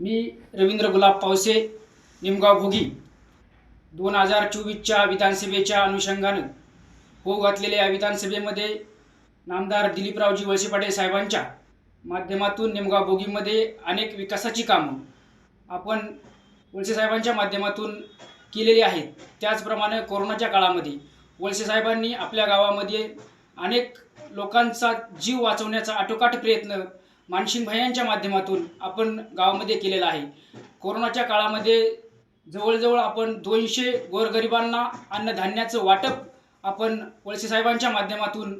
मी रवींद्र गुलाब पावसे निमगाव भोगी. दोन हजार चोवीसच्या विधानसभेच्या अनुषंगानं होऊ घातलेल्या या विधानसभेमध्ये नामदार दिलीपरावजी वळसे पाटील साहेबांच्या माध्यमातून निमगाव भोगीमध्ये अनेक विकासाची कामं आपण वळसे साहेबांच्या माध्यमातून केलेली आहेत. त्याचप्रमाणे कोरोनाच्या काळामध्ये वळसे साहेबांनी आपल्या गावामध्ये अनेक लोकांचा जीव वाचवण्याचा आटोकाट प्रयत्न मानसिंग भैयांच्या माध्यमातून आपण गावामध्ये केलेला आहे. कोरोनाच्या काळामध्ये जवळजवळ आपण दोनशे गोरगरिबांना अन्नधान्याचं वाटप आपण वळसे साहेबांच्या माध्यमातून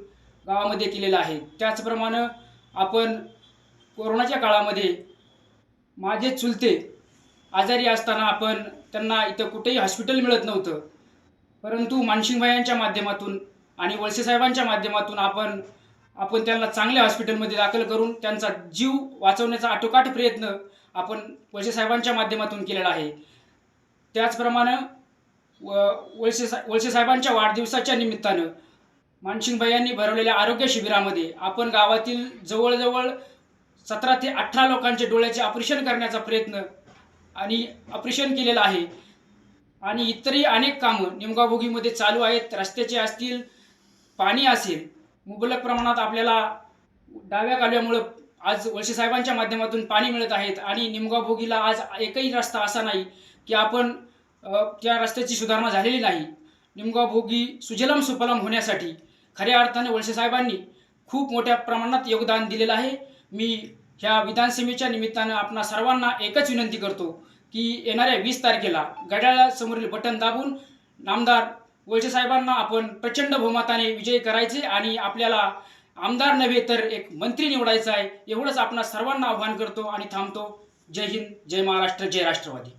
गावामध्ये केलेलं आहे. त्याचप्रमाणे आपण कोरोनाच्या काळामध्ये माझे चुलते आजारी असताना आपण त्यांना इथं कुठेही हॉस्पिटल मिळत नव्हतं. परंतु मानसिंगभाईंच्या माध्यमातून आणि वळसे साहेबांच्या माध्यमातून आपण आपण त्यांना चांगल्या हॉस्पिटलमध्ये दाखल करून त्यांचा जीव वाचवण्याचा आटोकाट प्रयत्न आपण वळसे साहेबांच्या माध्यमातून केलेला आहे. त्याचप्रमाणे व वळसे सा वळसे साहेबांच्या वाढदिवसाच्या निमित्तानं मानसिंगभाई यांनी भरवलेल्या आरोग्य शिबिरामध्ये आपण गावातील जवळजवळ सतरा ते अठरा लोकांचे डोळ्याचे ऑपरेशन करण्याचा प्रयत्न आणि ऑपरेशन केलेलं आहे. आणि इतरही अनेक कामं निमगावभोगीमध्ये चालू आहेत. रस्त्याचे असतील पाणी असेल मुबलक प्रमाणात आपल्याला डाव्या कालव्यामुळं आज वळसे साहेबांच्या माध्यमातून पाणी मिळत आहेत आणि निमगाव भोगीला आज एकही रस्ता असा नाही की आपण त्या रस्त्याची सुधारणा झालेली नाही. निमगाव भोगी सुजलम सुफलम होण्यासाठी खऱ्या अर्थाने वळसे साहेबांनी खूप मोठ्या प्रमाणात योगदान दिलेलं आहे. मी ह्या विधानसभेच्या निमित्तानं आपणा सर्वांना एकच विनंती करतो की येणाऱ्या वीस तारखेला घड्याळासमोरील बटन दाबून नामदार गोळचे साहेबांना आपण प्रचंड बहुमताने विजयी करायचे आणि आपल्याला आमदार नव्हे तर एक मंत्री निवडायचा आहे एवढंच आपणा सर्वांना आव्हान करतो आणि थांबतो. जय हिंद जय महाराष्ट्र जय राष्ट्रवादी.